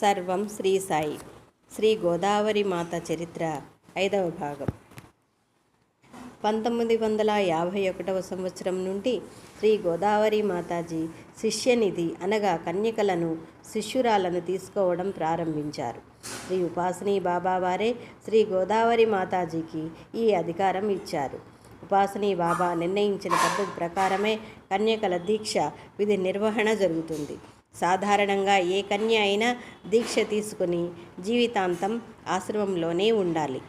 సర్వం శ్రీ సాయి. శ్రీ గోదావరి మాత చరిత్ర ఐదవ భాగం. పంతొమ్మిది వందల యాభై ఒకటవ సంవత్సరం నుండి శ్రీ గోదావరి మాతాజీ శిష్యనిధి అనగా కన్యకలను శిష్యురాలను తీసుకోవడం ప్రారంభించారు. శ్రీ ఉపాసనీ బాబా వారే శ్రీ గోదావరి మాతాజీకి ఈ అధికారం ఇచ్చారు. ఉపాసనీ బాబా నిర్ణయించిన పద్ధతి ప్రకారమే కన్యకల దీక్ష విధి నిర్వహణ జరుగుతుంది. సాధారణంగా ఏ కన్య అయినా దీక్ష తీసుకుని జీవితాంతం ఆశ్రమంలోనే ఉండాలి.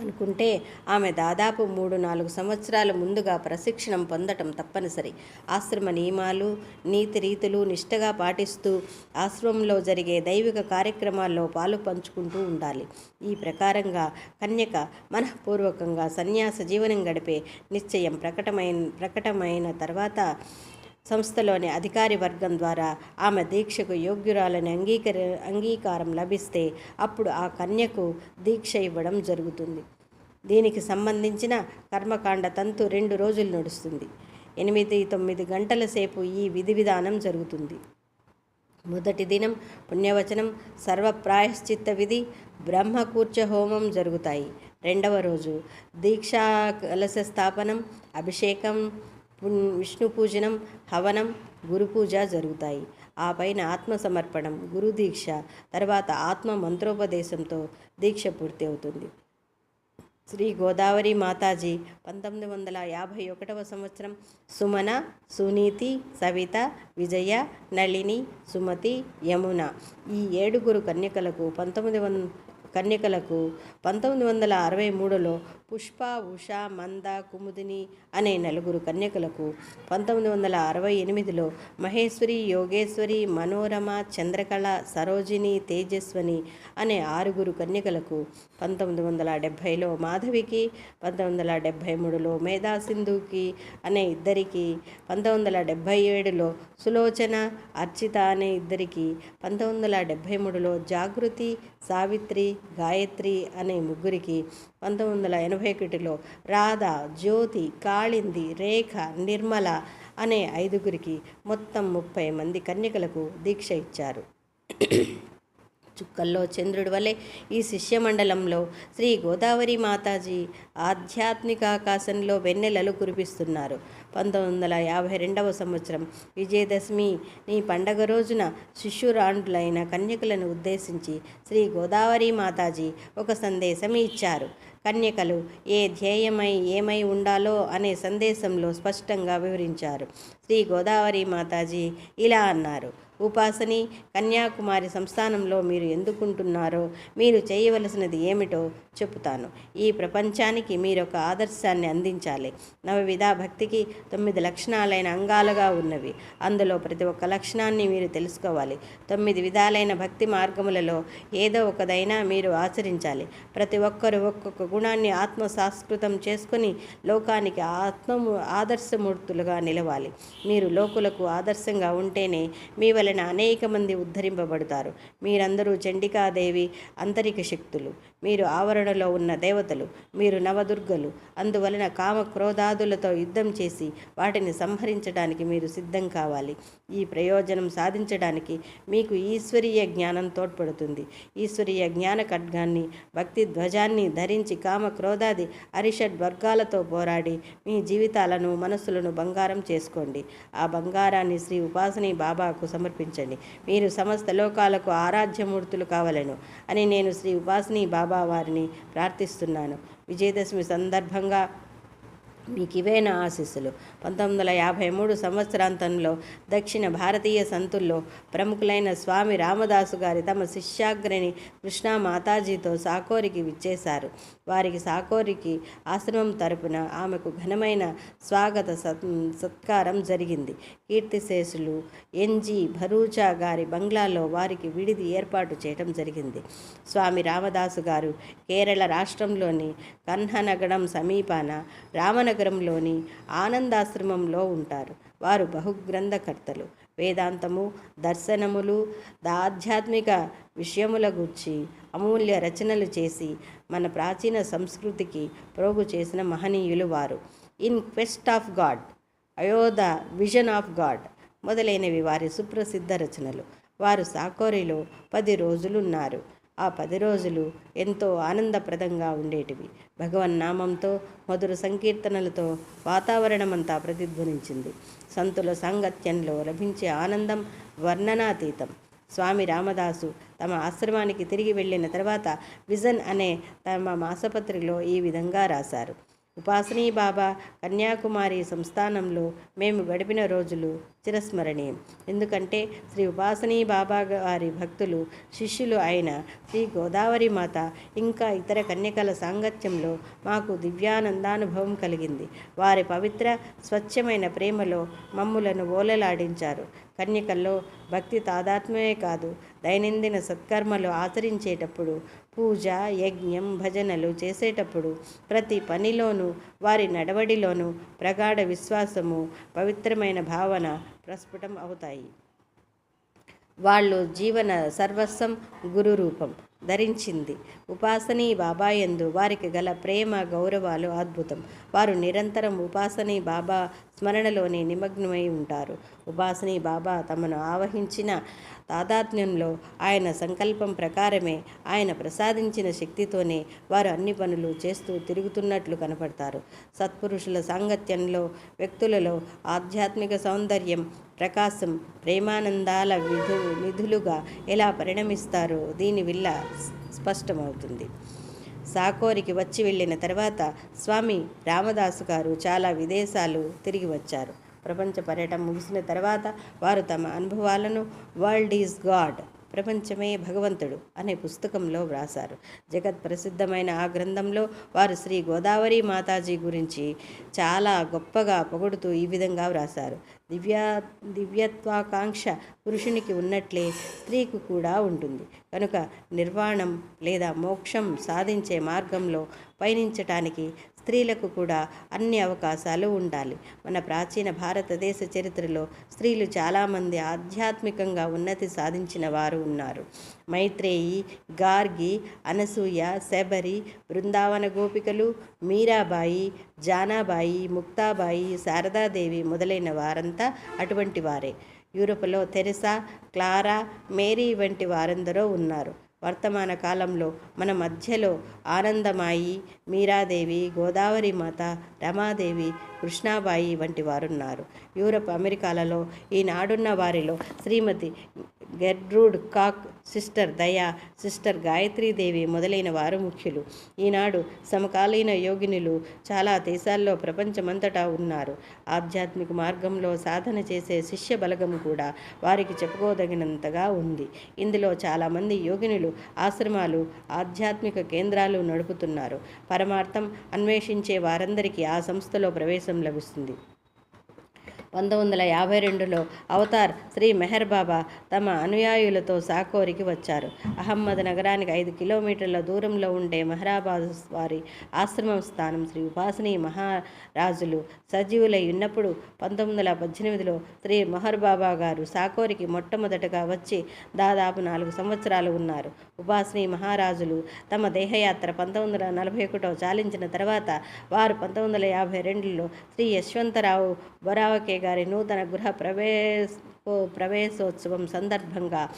అనుకుంటే ఆమె దాదాపు మూడు నాలుగు సంవత్సరాల ముందుగా ప్రశిక్షణం పొందటం తప్పనిసరి. ఆశ్రమ నియమాలు నీతి రీతులు నిష్టగా పాటిస్తూ ఆశ్రమంలో జరిగే దైవిక కార్యక్రమాల్లో పాలు పంచుకుంటూ ఉండాలి. ఈ ప్రకారంగా కన్యక మనఃపూర్వకంగా సన్యాస జీవనం గడిపే నిశ్చయం ప్రకటమైన ప్రకటమైన తర్వాత సంస్థలోని అధికారి వర్గం ద్వారా ఆమె దీక్షకు యోగ్యురాలని అంగీకర అంగీకారం లభిస్తే అప్పుడు ఆ కన్యకు దీక్ష ఇవ్వడం జరుగుతుంది. దీనికి సంబంధించిన కర్మకాండ తంతు రెండు రోజులు నడుస్తుంది. ఎనిమిది తొమ్మిది గంటల సేపు ఈ విధి విధానం జరుగుతుంది. మొదటి దినం పుణ్యవచనం సర్వప్రాయశ్చిత్త విధి బ్రహ్మకూర్చ హోమం జరుగుతాయి. రెండవ రోజు దీక్షా కలశ స్థాపనం అభిషేకం విష్ణు పూజనం హవనం గురు పూజ జరుగుతాయి. ఆ పైన ఆత్మ సమర్పణం గురు దీక్ష తర్వాత ఆత్మ మంత్రోపదేశంతో దీక్ష పూర్తి అవుతుంది. శ్రీ గోదావరి మాతాజీ పంతొమ్మిది వందల యాభై ఒకటవ సంవత్సరం. సుమన సునీతి సవిత విజయ నళిని సుమతి యమున. ఈ ఏడుగురు కన్యకలకు పంతొమ్మిది వం కన్యకలకు పంతొమ్మిది వందల అరవై మూడులో పుష్ప ఉష మంద కుముదిని అనే నలుగురు కన్యకులకు పంతొమ్మిది వందల అరవై ఎనిమిదిలో మహేశ్వరి యోగేశ్వరి మనోరమ చంద్రకళ సరోజిని తేజస్వని అనే ఆరుగురు కన్యకలకు పంతొమ్మిది వందల డెబ్భైలో మాధవికి పంతొమ్మిది వందల డెబ్భై మూడులో మేధాసింధుకి అనే ఇద్దరికి పంతొమ్మిది వందల డెబ్భై ఏడులో సులోచన అర్చిత అనే ఇద్దరికి పంతొమ్మిది వందల డెబ్భై మూడులో జాగృతి సావిత్రి గాయత్రి అనే ముగ్గురికి పంతొమ్మిది వందల ఎనభై ఒకటిలో రాధ జ్యోతి కాళింది రేఖ నిర్మల అనే ఐదుగురికి మొత్తం ముప్పై మంది కన్యకలకు దీక్ష ఇచ్చారు. చుక్కల్లో చంద్రుడి వలె ఈ శిష్యమండలంలో శ్రీ గోదావరి మాతాజీ ఆధ్యాత్మిక ఆకాశంలో వెన్నెలలు కురిపిస్తున్నారు. పంతొమ్మిది వందల యాభై రెండవ సంవత్సరం విజయదశమి నీ పండగ రోజున శిష్యురాండులైన కన్యకులను ఉద్దేశించి శ్రీ గోదావరి మాతాజీ ఒక సందేశం ఇచ్చారు. కన్యకలు ఏ ధ్యేయమై ఏమై ఉండాలో అనే సందేశంలో స్పష్టంగా వివరించారు. శ్రీ గోదావరి మాతాజీ ఇలా అన్నారు. ఉపాసని కన్యాకుమారి సంస్థానంలో మీరు ఎందుకుంటున్నారో మీరు చేయవలసినది ఏమిటో చెబుతాను ఈ ప్రపంచానికి మీరు ఒక ఆదర్శాన్ని అందించాలి. నవవిధ భక్తికి తొమ్మిది లక్షణాలైన అంగాలుగా ఉన్నవి. అందులో ప్రతి ఒక్క లక్షణాన్ని మీరు తెలుసుకోవాలి. తొమ్మిది విధాలైన భక్తి మార్గములలో ఏదో ఒకదైనా మీరు ఆచరించాలి. ప్రతి ఒక్కరు ఒక్కొక్క గుణాన్ని ఆత్మ సాస్కృతం చేసుకుని లోకానికి ఆత్మము ఆదర్శమూర్తులుగా నిలవాలి. మీరు లోకులకు ఆదర్శంగా ఉంటేనే మీ వలన అనేక మంది ఉద్ధరింపబడతారు. మీరందరూ చండికాదేవి అంతరిక శక్తులు. మీరు ఆవరణ ఆవరణలో ఉన్న దేవతలు మీరు నవదుర్గలు. అందువలన కామ క్రోధాదులతో యుద్ధం చేసి వాటిని సంహరించడానికి మీరు సిద్ధం కావాలి. ఈ ప్రయోజనం సాధించడానికి మీకు ఈశ్వరీయ జ్ఞానం తోడ్పడుతుంది. ఈశ్వరీయ జ్ఞాన ఖడ్గాన్ని భక్తి ధ్వజాన్ని ధరించి కామ క్రోధాది అరిషడ్ వర్గాలతో పోరాడి మీ జీవితాలను మనస్సులను బంగారం చేసుకోండి. ఆ బంగారాన్ని శ్రీ ఉపాసని బాబాకు సమర్పించండి. మీరు సమస్త లోకాలకు ఆరాధ్యమూర్తులు కావలను అని నేను శ్రీ ఉపాసని బాబా వారిని ప్రార్థిస్తున్నాను. విజయదశమి సందర్భంగా మీకు ఇవే నా ఆశీస్సులు. పంతొమ్మిది వందల యాభై మూడు సంవత్సరాంతంలో దక్షిణ భారతీయ సంతుల్లో ప్రముఖులైన స్వామి రామదాసు గారి తమ శిష్యాగ్రని కృష్ణా మాతాజీతో సాకోరికి విచ్చేశారు. వారికి సాకోరికి ఆశ్రమం తరపున ఆమెకు ఘనమైన స్వాగత సత్ సత్కారం జరిగింది. కీర్తిశేషులు ఎన్జి భరూచా గారి బంగ్లాలో వారికి విడిది ఏర్పాటు చేయడం జరిగింది. స్వామి రామదాసు గారు కేరళ రాష్ట్రంలోని కన్హనగడం సమీపాన రామనగరంలోని ఆనందాశ్రమంలో ఉంటారు. వారు బహుగ్రంథకర్తలు. వేదాంతము దర్శనములు ఆధ్యాత్మిక విషయముల గుర్చి అమూల్య రచనలు చేసి మన ప్రాచీన సంస్కృతికి ప్రోగు చేసిన మహనీయులు వారు. ఇన్ క్వెస్ట్ ఆఫ్ గాడ్ అయోధ విజన్ ఆఫ్ గాడ్ మొదలైనవి వారి సుప్రసిద్ధ రచనలు. వారు సాకోరిలో పది రోజులున్నారు. ఆ పది రోజులు ఎంతో ఆనందప్రదంగా ఉండేటివి. భగవన్నామంతో మధుర సంకీర్తనలతో వాతావరణమంతా ప్రతిధ్వనించింది. సంతుల సాంగత్యంలో లభించే ఆనందం వర్ణనాతీతం. స్వామి రామదాసు తమ ఆశ్రమానికి తిరిగి వెళ్ళిన తర్వాత విజన్ అనే తమ మాసపత్రికలో ఈ విధంగా రాశారు. ఉపాసనీ బాబా కన్యాకుమారి సంస్థానంలో మేము గడిపిన రోజులు చిరస్మరణీయం. ఎందుకంటే శ్రీ ఉపాసనీ బాబా గారి భక్తులు శిష్యులు అయిన శ్రీ గోదావరి మాత ఇంకా ఇతర కన్యకల సాంగత్యంలో మాకు దివ్యానందానుభవం కలిగింది. వారి పవిత్ర స్వచ్ఛమైన ప్రేమలో మమ్ములను ఓలలాడించారు. కన్యకల్లో భక్తి తాదాత్మ్యమే కాదు దైనందిన సత్కర్మలు ఆచరించేటప్పుడు పూజ యజ్ఞం భజనలు చేసేటప్పుడు ప్రతి పనిలోనూ వారి నడవడిలోనూ ప్రగాఢ విశ్వాసము పవిత్రమైన భావన ప్రస్ఫుటం అవుతాయి. వాళ్ళు జీవన సర్వస్వం గురు రూపం ధరించింది. ఉపాసనీ బాబా ఎందు వారికి గల ప్రేమ గౌరవాలు అద్భుతం. వారు నిరంతరం ఉపాసనీ బాబా స్మరణలోనే నిమగ్నమై ఉంటారు. ఉపాసనీ బాబా తమను ఆవహించిన తాదాత్మ్యంలో ఆయన సంకల్పం ప్రకారమే ఆయన ప్రసాదించిన శక్తితోనే వారు అన్ని పనులు చేస్తూ తిరుగుతున్నట్లు కనపడతారు. సత్పురుషుల సాంగత్యంలో వ్యక్తులలో ఆధ్యాత్మిక సౌందర్యం ప్రకాశం ప్రేమానందాల విధు నిధులుగా ఎలా పరిణమిస్తారో దీని వల్ల స్పష్టమవుతుంది. సాకోరికి వచ్చి వెళ్ళిన తర్వాత స్వామి రామదాసు గారు చాలా విదేశాలు తిరిగి వచ్చారు. ప్రపంచ పర్యటన ముగిసిన తర్వాత వారు తమ అనుభవాలను వరల్డ్ ఈజ్ గాడ్ ప్రపంచమే భగవంతుడు అనే పుస్తకంలో వ్రాశారు. జగత్ ప్రసిద్ధమైన ఆ గ్రంథంలో వారు శ్రీ గోదావరి మాతాజీ గురించి చాలా గొప్పగా పొగుడుతూ ఈ విధంగా వ్రాసారు దివ్య దివ్యత్వాకాంక్ష పురుషునికి ఉన్నట్లే స్త్రీకి కూడా ఉంటుంది. కనుక నిర్వాణం లేదా మోక్షం సాధించే మార్గంలో పయనించటానికి స్త్రీలకు కూడా అన్ని అవకాశాలు ఉండాలి. మన ప్రాచీన భారతదేశ చరిత్రలో స్త్రీలు చాలామంది ఆధ్యాత్మికంగా ఉన్నతి సాధించిన వారు ఉన్నారు. మైత్రేయి గార్గి అనసూయ శబరి బృందావన గోపికలు మీరాబాయి జానాబాయి ముక్తాబాయి శారదాదేవి మొదలైన వారంతా అటువంటి వారే. యూరోప్లో తెరెసా క్లారా మేరీ వంటి వారందరూ ఉన్నారు. వర్తమాన కాలంలో మన మధ్యలో ఆనందమాయి మీరాదేవి గోదావరి మాత రమాదేవి కృష్ణాబాయి వంటి వారున్నారు. యూరప్ అమెరికాలలో ఈనాడున్న వారిలో Srimati Gertrude Cock sister Daya sister Gayatri Devi మొదలైన వారు ముఖ్యులు. ఈనాడు సమకాలీన యోగినులు చాలా దేశాల్లో ప్రపంచమంతటా ఉన్నారు. ఆధ్యాత్మిక మార్గంలో సాధన చేసే శిష్య బలగం కూడా వారికి చెప్పుకోదగినంతగా ఉంది. ఇందులో చాలామంది యోగినులు ఆశ్రమాలు ఆధ్యాత్మిక కేంద్రాలు నడుపుతున్నారు. పరమార్థం అన్వేషించే వారందరికీ ఆ సంస్థలో ప్రవేశం అవకాశం లభిస్తుంది. పంతొమ్మిది వందల యాభై రెండులో అవతార్ శ్రీ మెహర్ బాబా తమ అనుయాయులతో సాకోరికి వచ్చారు. అహమ్మద్ నగరానికి ఐదు కిలోమీటర్ల దూరంలో ఉండే మెహరాబాద్ వారి ఆశ్రమం స్థానం శ్రీ ఉపాసనీ మహారాజులు సజీవులై ఉన్నప్పుడు పంతొమ్మిది వందల పద్దెనిమిదిలో శ్రీ మెహర్ బాబా గారు సాకోరికి మొట్టమొదటగా వచ్చి దాదాపు నాలుగు సంవత్సరాలు ఉన్నారు. ఉపాసనీ మహారాజులు తమ దేహయాత్ర పంతొమ్మిది వందల నలభై ఒకటో చాలించిన తర్వాత వారు పంతొమ్మిది వందల యాభై రెండులో శ్రీ యశ్వంతరావు బొరావకే గారి నూతన గృహ ప్రవేశ ప్రవేశోత్సవం సందర్భంగా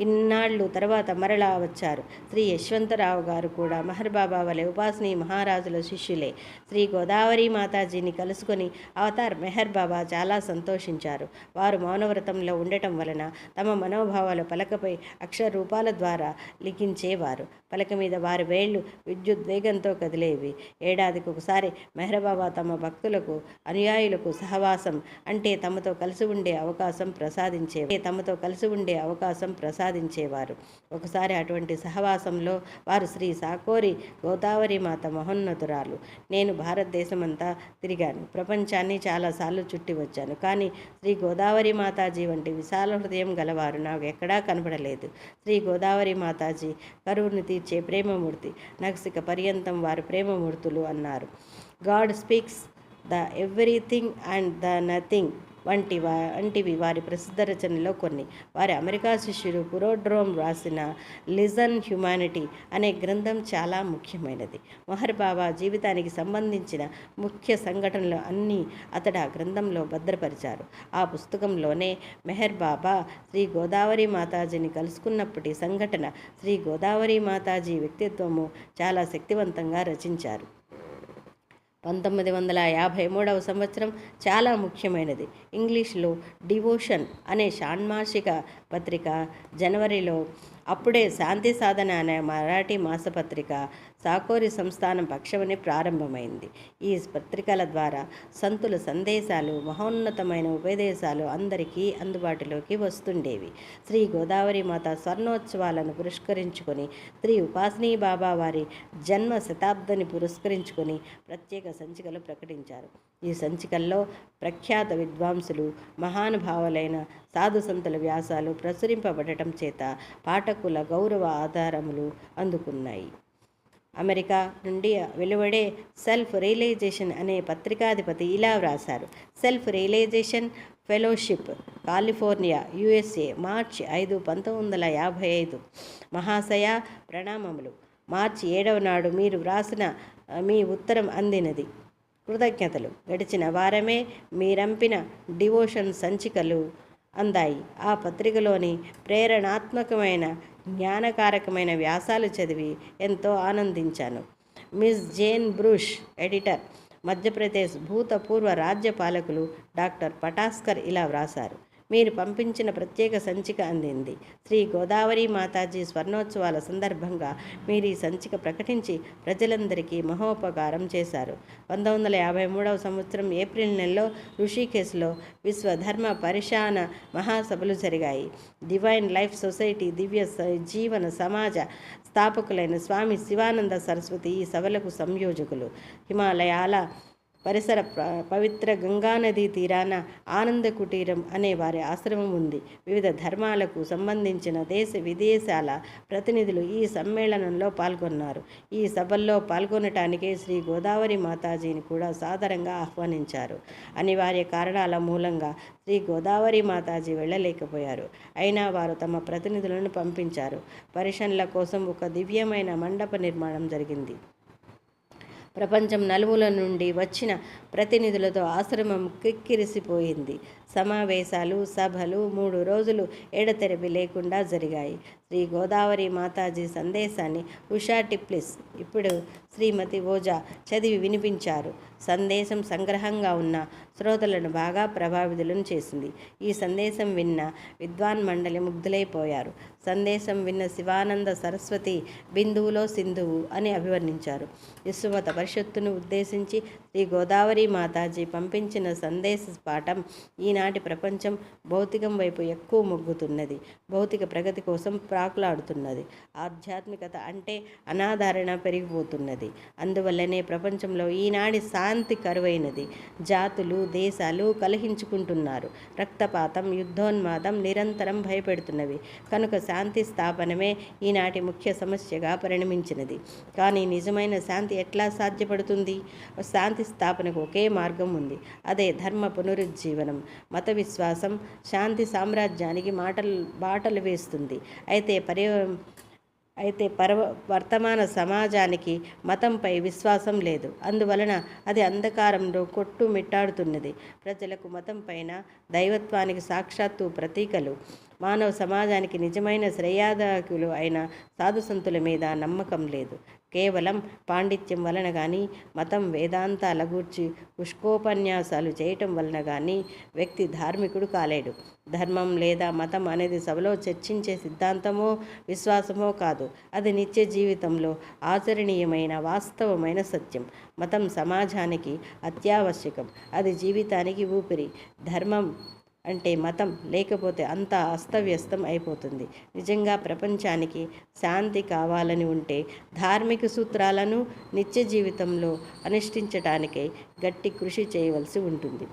ఇన్నాళ్ళు తర్వాత మరలా వచ్చారు. శ్రీ యశ్వంతరావు గారు కూడా మహర్బాబా వలె ఉపాసనీ మహారాజుల శిష్యులే. శ్రీ గోదావరి మాతాజీని కలుసుకొని అవతార్ మెహర్ బాబా చాలా సంతోషించారు. వారు మౌనవ్రతంలో ఉండటం వలన తమ మనోభావాలు పలకపై అక్షర రూపాల ద్వారా లిఖించేవారు. పలక మీద వారి వేళ్ళు విద్యుద్వేగంతో కదిలేవి. ఏడాదికి ఒకసారి మెహర్బాబా తమ భక్తులకు అనుయాయులకు సహవాసం అంటే తమతో కలిసి ఉండే అవకాశం ప్రసాదించే తమతో కలిసి ఉండే అవకాశం ప్రసాదించేవారు. ఒకసారి అటువంటి సహవాసంలో వారు శ్రీ సాకోరి గోదావరి మాత మహోన్నతురాలు. నేను భారతదేశమంతా తిరిగాను. ప్రపంచాన్ని చాలాసార్లు చుట్టి వచ్చాను. కానీ శ్రీ గోదావరి మాతాజీ వంటి విశాల హృదయం గలవారు నాకు ఎక్కడా కనబడలేదు. శ్రీ గోదావరి మాతాజీ కరువును తీర్చే ప్రేమమూర్తి నక్సిక పర్యంతం వారు ప్రేమమూర్తులు అన్నారు. God speaks the everything and the nothing. వంటి వంటివి. వారి ప్రసిద్ధ రచనలో కొన్ని. వారి అమెరికా శిష్యుడు పురోడ్రోమ్ రాసిన లిజన్ హ్యుమానిటీ అనే గ్రంథం చాలా ముఖ్యమైనది. మొహర్ బాబా జీవితానికి సంబంధించిన ముఖ్య సంఘటనలు అన్నీ అతడు ఆ గ్రంథంలో భద్రపరిచారు. ఆ పుస్తకంలోనే మెహర్ బాబా శ్రీ గోదావరి మాతాజీని కలుసుకున్నప్పటి సంఘటన శ్రీ గోదావరి మాతాజీ వ్యక్తిత్వము చాలా శక్తివంతంగా రచించారు. పంతొమ్మిది వందల యాభై మూడవ సంవత్సరం చాలా ముఖ్యమైనది. ఇంగ్లీష్లో డివోషన్ అనే షాన్మాసిక పత్రిక జనవరిలో అప్పుడే శాంతి సాధన అనే మరాఠీ మాసపత్రిక సాకోరి సంస్థానం పక్షమని ప్రారంభమైంది. ఈ పత్రికల ద్వారా సంతుల సందేశాలు మహోన్నతమైన ఉపదేశాలు అందరికీ అందుబాటులోకి వస్తుండేవి. శ్రీ గోదావరి మాత స్వర్ణోత్సవాలను పురస్కరించుకొని శ్రీ ఉపాసనీ బాబా వారి జన్మ శతాబ్దిని పురస్కరించుకొని ప్రత్యేక సంచికలు ప్రకటించారు. ఈ సంచికల్లో ప్రఖ్యాత విద్వాంసులు మహానుభావులైన సాధు సంతుల వ్యాసాలు ప్రచురింపబడటం చేత పాఠకుల గౌరవ ఆధారములు అందుకున్నాయి. అమెరికా నుండి వెలువడే సెల్ఫ్ రియలైజేషన్ అనే పత్రికాధిపతి ఇలా వ్రాశారు. Self realization fellowship California USA మార్చి ఐదు పంతొమ్మిది వందల యాభై ఐదు. మహాశయ ప్రణామములు. మార్చి ఏడవ నాడు మీరు వ్రాసిన మీ ఉత్తరం అందినది. కృతజ్ఞతలు. గడిచిన వారమే మీరంపిన డివోషన్ సంచికలు అందాయి. ఆ పత్రికలోని ప్రేరణాత్మకమైన జ్ఞానకారకమైన వ్యాసాలు చదివి ఎంతో ఆనందించాను. Miss Jane Brush editor Madhya Pradesh భూతపూర్వ రాజ్య పాలకులు డాక్టర్ పటాస్కర్ ఇలా వ్రాసారు మీరు పంపించిన ప్రత్యేక సంచిక అందింది. శ్రీ గోదావరి మాతాజీ స్వర్ణోత్సవాల సందర్భంగా మీరు ఈ సంచిక ప్రకటించి ప్రజలందరికీ మహోపకారం చేశారు. పంతొమ్మిది వందల యాభై మూడవ సంవత్సరం ఏప్రిల్ నెలలో ఋషికేశ్లో విశ్వధర్మ పరిశాన మహాసభలు జరిగాయి. డివైన్ లైఫ్ సొసైటీ దివ్య స- జీవన సమాజ స్థాపకులైన స్వామి శివానంద సరస్వతి ఈ సభలకు సంయోజకులు. హిమాలయాల పరిసర పవిత్ర గంగానదీ తీరాన ఆనంద కుటీరం అనే వారి ఆశ్రమం ఉంది. వివిధ ధర్మాలకు సంబంధించిన దేశ విదేశాల ప్రతినిధులు ఈ సమ్మేళనంలో పాల్గొన్నారు. ఈ సభల్లో పాల్గొనటానికే శ్రీ గోదావరి మాతాజీని కూడా సాదరంగా ఆహ్వానించారు. అనివార్య కారణాల మూలంగా శ్రీ గోదావరి మాతాజీ వెళ్ళలేకపోయారు. అయినా వారు తమ ప్రతినిధులను పంపించారు. పరిషన్ల కోసం ఒక దివ్యమైన మండప నిర్మాణం జరిగింది. ప్రపంచం నలుమూల నుండి వచ్చిన ప్రతినిధులతో ఆశ్రమం కిక్కిరిసిపోయింది. సమావేశాలు సభలు మూడు రోజులు ఎడతెరపి లేకుండా జరిగాయి. శ్రీ గోదావరి మాతాజీ సందేశాన్ని ఉషా టిప్లిస్ ఇప్పుడు శ్రీమతి ఓజా చదివి వినిపించారు. సందేశం సంగ్రహంగా ఉన్న శ్రోతలను బాగా ప్రభావితులను చేసింది. ఈ సందేశం విన్న విద్వాన్ మండలి ముగ్ధులైపోయారు. సందేశం విన్న శివానంద సరస్వతి బిందువులో సింధువు అని అభివర్ణించారు. విశ్వమత పరిషత్తును ఉద్దేశించి శ్రీ గోదావరి మాతాజీ పంపించిన సందేశ పాఠం ఈనాటి ప్రపంచం భౌతికం వైపు ఎక్కువ మొగ్గుతున్నది. భౌతిక ప్రగతి కోసం ప్రాకులాడుతున్నది. ఆధ్యాత్మికత అంటే అనాదరణ పెరిగిపోతున్నది. అందువల్లనే ప్రపంచంలో ఈనాటి శాంతి కరువైనది. జాతులు దేశాలు కలహించుకుంటున్నారు. రక్తపాతం యుద్ధోన్మాదం నిరంతరం భయపెడుతున్నవి. కనుక శాంతి స్థాపనమే ఈనాటి ముఖ్య సమస్యగా పరిణమించినది. కానీ నిజమైన శాంతి ఎట్లా సాధ్యపడుతుంది? శాంతి స్థాపనకు ఒకే మార్గం ఉంది. అదే ధర్మ పునరుజ్జీవనం. మత విశ్వాసం శాంతి సామ్రాజ్యానికి మాటలు బాటలు వేస్తుంది. అయితే పర్య అయితే పర్వ వర్తమాన సమాజానికి మతంపై విశ్వాసం లేదు. అందువలన అది అంధకారంలో కొట్టుమిట్టాడుతున్నది. ప్రజలకు మతం పైన దైవత్వానికి సాక్షాత్తు ప్రతీకలు. మానవ సమాజానికి నిజమైన శ్రేయాదాకులు అయిన సాధుసంతుల మీద నమ్మకం లేదు. కేవలం పాండిత్యం వలన కానీ మతం వేదాంతాల గూర్చి పుష్కోపన్యాసాలు చేయటం వలన కానీ వ్యక్తి ధార్మికుడు కాలేడు. ధర్మం లేదా మతం అనేది సభలో చర్చించే సిద్ధాంతమో విశ్వాసమో కాదు. అది నిత్య జీవితంలో ఆచరణీయమైన వాస్తవమైన సత్యం. మతం సమాజానికి అత్యావశ్యకం. అది జీవితానికి ఊపిరి. ధర్మం అంటే మతం లేకపోతే అంతా అస్తవ్యస్తం అయిపోతుంది. నిజంగా ప్రపంచానికి శాంతి కావాలని ఉంటే ధార్మిక సూత్రాలను నిత్య జీవితంలో అనుష్ఠించటానికై గట్టి కృషి చేయవలసి ఉంటుంది.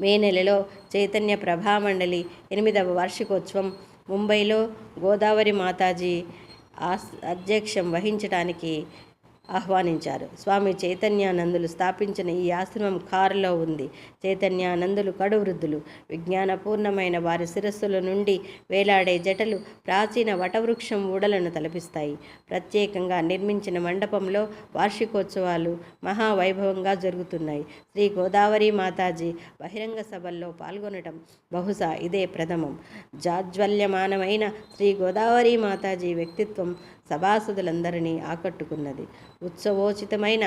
మే నెలలో చైతన్య ప్రభామండలి ఎనిమిదవ వార్షికోత్సవం ముంబైలో గోదావరి మాతాజీ అధ్యక్షం వహించడానికి ఆహ్వానించారు. స్వామి చైతన్యానందులు స్థాపించిన ఈ ఆశ్రమం కారులో ఉంది. చైతన్యానందులు కడువృద్ధులు విజ్ఞానపూర్ణమైన వారి శిరస్సుల నుండి వేలాడే జటలు ప్రాచీన వటవృక్షం ఊడలను తలపిస్తాయి. ప్రత్యేకంగా నిర్మించిన మండపంలో వార్షికోత్సవాలు మహావైభవంగా జరుగుతున్నాయి. శ్రీ గోదావరి మాతాజీ బహిరంగ సభల్లో పాల్గొనటం బహుశా ఇదే ప్రథమం. జాజ్వల్యమానమైన శ్రీ గోదావరి మాతాజీ వ్యక్తిత్వం సభాసదులందరినీ ఆకట్టుకున్నది. ఉత్సవోచితమైన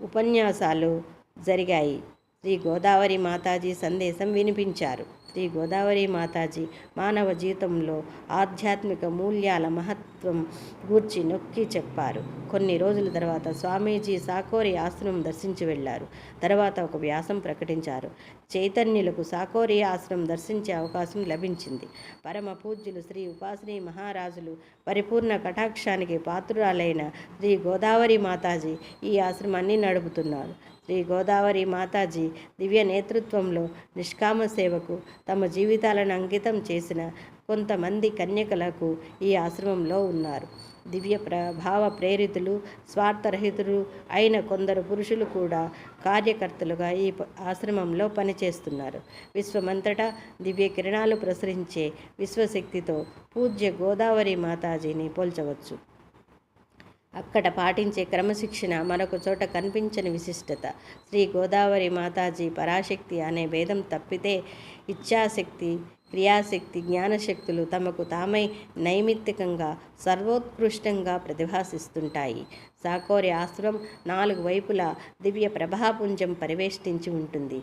ఉపన్యాసాలు జరిగాయి. శ్రీ గోదావరి మాతాజీ సందేశం వినిపించారు. శ్రీ గోదావరి మాతాజీ మానవ జీవితంలో ఆధ్యాత్మిక మూల్యాల మహత్వం గూర్చి నొక్కి చెప్పారు. కొన్ని రోజుల తర్వాత స్వామీజీ సాకోరి ఆశ్రమం దర్శించి వెళ్ళారు. తర్వాత ఒక వ్యాసం ప్రకటించారు. చైతన్యులకు సాకోరి ఆశ్రమం దర్శించే అవకాశం లభించింది. పరమ పూజ్యులు శ్రీ ఉపాసిని మహారాజులు పరిపూర్ణ కటాక్షానికి పాత్రురాలైన శ్రీ గోదావరి మాతాజీ ఈ ఆశ్రమాన్ని నడుపుతున్నారు. శ్రీ గోదావరి మాతాజీ దివ్య నేతృత్వంలో నిష్కామ సేవకు తమ జీవితాలను అంకితం చేసిన కొంతమంది కన్యకలకు ఈ ఆశ్రమంలో ఉన్నారు. దివ్య ప్రభావ ప్రేరితులు స్వార్థరహితులు అయిన కొందరు పురుషులు కూడా కార్యకర్తలుగా ఈ ఆశ్రమంలో పనిచేస్తున్నారు. విశ్వమంతటా దివ్య కిరణాలు ప్రసరించే విశ్వశక్తితో పూజ్య గోదావరి మాతాజీని పోల్చవచ్చు. అక్కడ పాటించే క్రమశిక్షణ మరొక చోట కనిపించని విశిష్టత. శ్రీ గోదావరి మాతాజీ పరాశక్తి అనే భేదం తప్పితే ఇచ్ఛాశక్తి క్రియాశక్తి జ్ఞానశక్తులు తమకు తామై నైమిత్తికంగా సర్వోత్కృష్టంగా ప్రతిభాసిస్తుంటాయి. సాకోరి ఆశ్రమం నాలుగు వైపులా దివ్య ప్రభాపుంజం పరివేష్టించి ఉంటుంది.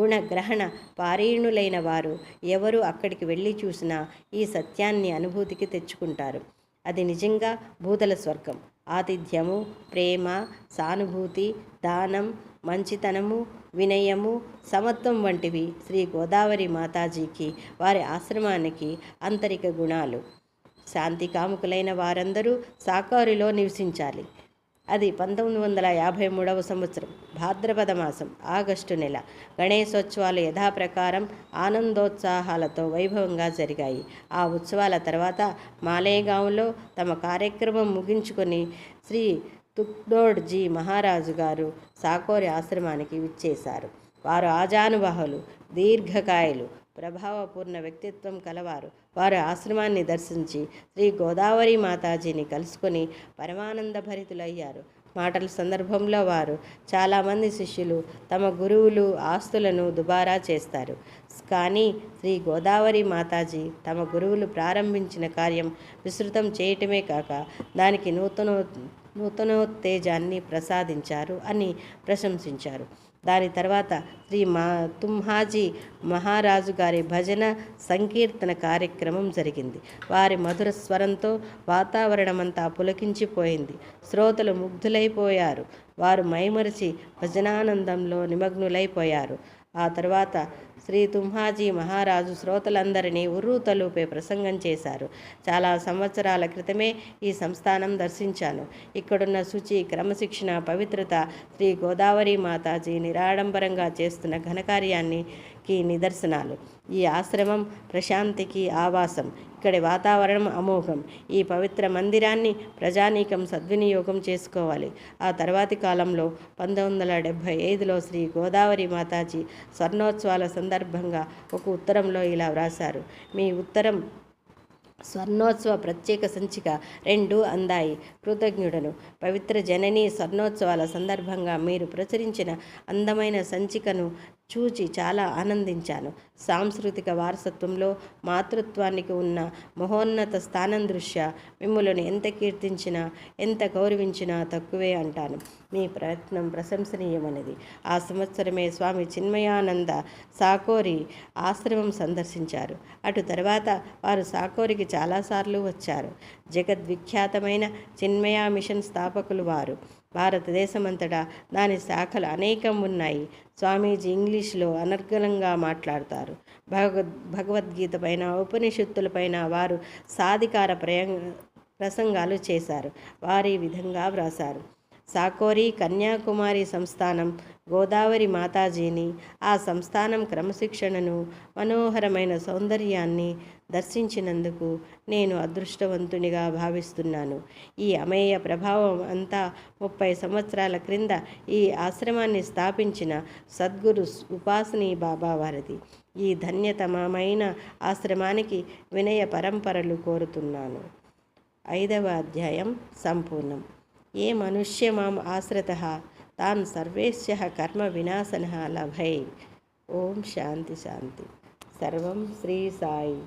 గుణగ్రహణ పారీణులైన వారు ఎవరు అక్కడికి వెళ్ళి చూసినా ఈ సత్యాన్ని అనుభూతికి తెచ్చుకుంటారు. అది నిజంగా భూతల స్వర్గం. ఆతిథ్యము ప్రేమ సానుభూతి దానం మంచితనము వినయము సమత్వం వంటివి శ్రీ గోదావరి మాతాజీకి వారి ఆశ్రమానికి ఆంతరిక గుణాలు. శాంతి కాముకులైన వారందరూ సాకారులో నివసించాలి. అది పంతొమ్మిది వందల యాభై మూడవ సంవత్సరం భాద్రపద మాసం ఆగస్టు నెల. గణేశోత్సవాలు యథాప్రకారం ఆనందోత్సాహాలతో వైభవంగా జరిగాయి. ఆ ఉత్సవాల తర్వాత మాలేగాంలో తమ కార్యక్రమం ముగించుకొని శ్రీ తుక్డోడ్ జీ మహారాజు గారు సాకోరి ఆశ్రమానికి విచ్చేశారు. వారు ఆజానుబాహులు దీర్ఘకాయలు ప్రభావపూర్ణ వ్యక్తిత్వం కలవారు. వారు ఆశ్రమాన్ని దర్శించి శ్రీ గోదావరి మాతాజీని కలుసుకొని పరమానంద భరితులయ్యారు. మాటల సందర్భంలో వారు చాలామంది శిష్యులు తమ గురువులు ఆస్తులను దుబారా చేస్తారు. కానీ శ్రీ గోదావరి మాతాజీ తమ గురువులు ప్రారంభించిన కార్యం విస్తృతం చేయటమే కాక దానికి నూతన నూతనోత్తేజాన్ని ప్రసాదించారు అని ప్రశంసించారు. దాని తర్వాత శ్రీ మా తుమ్హాజీ మహారాజు గారి భజన సంకీర్తన కార్యక్రమం జరిగింది. వారి మధుర స్వరంతో వాతావరణమంతా పులకించిపోయింది. శ్రోతలు ముగ్ధులైపోయారు. వారు మైమరిచి భజనానందంలో నిమగ్నులైపోయారు. ఆ తర్వాత శ్రీ తుంహాజీ మహారాజు శ్రోతలందరినీ ఉర్రూ తలూపే ప్రసంగం చేశారు. చాలా సంవత్సరాల క్రితమే ఈ సంస్థానం దర్శించాను. ఇక్కడున్న శుచి క్రమశిక్షణ పవిత్రత శ్రీ గోదావరి మాతాజీ నిరాడంబరంగా చేస్తున్న ఘనకార్యానికి నిదర్శనాలు. ఈ ఆశ్రమం ప్రశాంతికి ఆవాసం ఇక్కడి వాతావరణం అమోఘం. ఈ పవిత్ర మందిరాన్ని ప్రజానీకం సద్వినియోగం చేసుకోవాలి. ఆ తర్వాతి కాలంలో పంతొమ్మిది వందల డెబ్భై ఐదులో శ్రీ గోదావరి మాతాజీ స్వర్ణోత్సవాల సందర్భంగా సందర్భంగా ఒక ఉత్తరంలో ఇలా వ్రాశారు. మీ ఉత్తరం స్వర్ణోత్సవ ప్రత్యేక సంచిక రెండు అందాయి. కృతజ్ఞుడను. పవిత్ర జనని స్వర్ణోత్సవాల సందర్భంగా మీరు ప్రచురించిన అందమైన సంచికను చూచి చాలా ఆనందించాను. సాంస్కృతిక వారసత్వంలో మాతృత్వానికి ఉన్న మహోన్నత స్థానం దృష్ట్యా మిమ్మల్ని ఎంత కీర్తించినా ఎంత గౌరవించినా తక్కువే అంటాను. మీ ప్రయత్నం ప్రశంసనీయమైనది ఆ సంవత్సరమే స్వామి చిన్మయానంద సాకోరి ఆశ్రమం సందర్శించారు. అటు తర్వాత వారు సాకోరికి చాలాసార్లు వచ్చారు. జగద్విఖ్యాతమైన చిన్మయా మిషన్ స్థాపకులు వారు. భారతదేశమంతటా దాని శాఖలు అనేకం ఉన్నాయి. స్వామీజీ ఇంగ్లీష్లో అనర్గలంగా మాట్లాడతారు. భగవద్ భగవద్గీత పైన ఉపనిషత్తులపైన వారు సాధికార ప్రయ ప్రసంగాలు చేశారు. వారి విధంగా వ్రాశారు. సాకోరి కన్యాకుమారి సంస్థానం గోదావరి మాతాజీని. ఆ సంస్థానం క్రమశిక్షణను మనోహరమైన సౌందర్యాన్ని దర్శించినందుకు నేను అదృష్టవంతునిగా భావిస్తున్నాను. ఈ అమేయ ప్రభావం అంతా ముప్పై సంవత్సరాల క్రింద ఈ ఆశ్రమాన్ని స్థాపించిన సద్గురు ఉపాసిని బాబా వారిది. ఈ ధన్యతమమైన ఆశ్రమానికి వినయ పరంపరలు కోరుతున్నాను. ఐదవ అధ్యాయం సంపూర్ణం. ఏ మనుష్య మాం ఆశ్రిత? తాన్ సర్వేశ్య కర్మ వినాశన లభై. ఓం శాంతి శాంతి. సర్వం శ్రీ సాయి.